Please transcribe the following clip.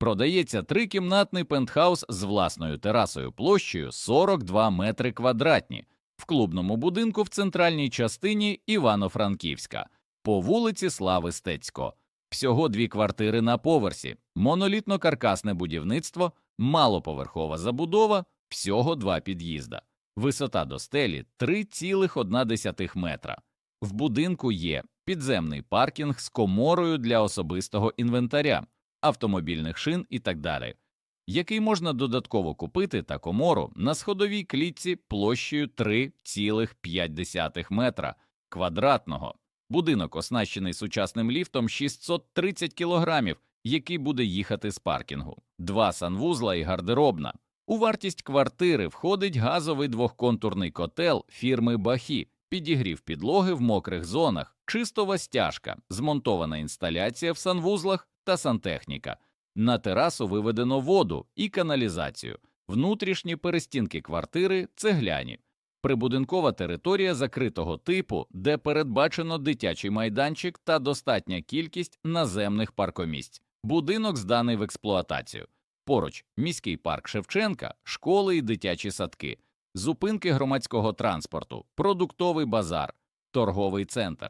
Продається трикімнатний пентхаус з власною терасою площею 42 метри квадратні в клубному будинку в центральній частині Івано-Франківська по вулиці Слави Стецько. Всього дві квартири на поверсі, монолітно-каркасне будівництво, малоповерхова забудова, всього два під'їзда. Висота до стелі 3,1 метра. В будинку є підземний паркінг з коморою для особистого інвентаря, автомобільних шин і так далі, який можна додатково купити та комору на сходовій клітці площею 3,5 метра квадратного. Будинок оснащений сучасним ліфтом 630 кілограмів, який буде їхати з паркінгу, два санвузла і гардеробна. У вартість квартири входить газовий двохконтурний котел фірми Бахі, підігрів підлоги в мокрих зонах, чистова стяжка, змонтована інсталяція в санвузлах та сантехніка. На терасу виведено воду і каналізацію, внутрішні перестінки квартири цегляні. Прибудинкова територія закритого типу, де передбачено дитячий майданчик та достатня кількість наземних паркомісць. Будинок зданий в експлуатацію. Поруч міський парк Шевченка, школи і дитячі садки, зупинки громадського транспорту, продуктовий базар, торговий центр.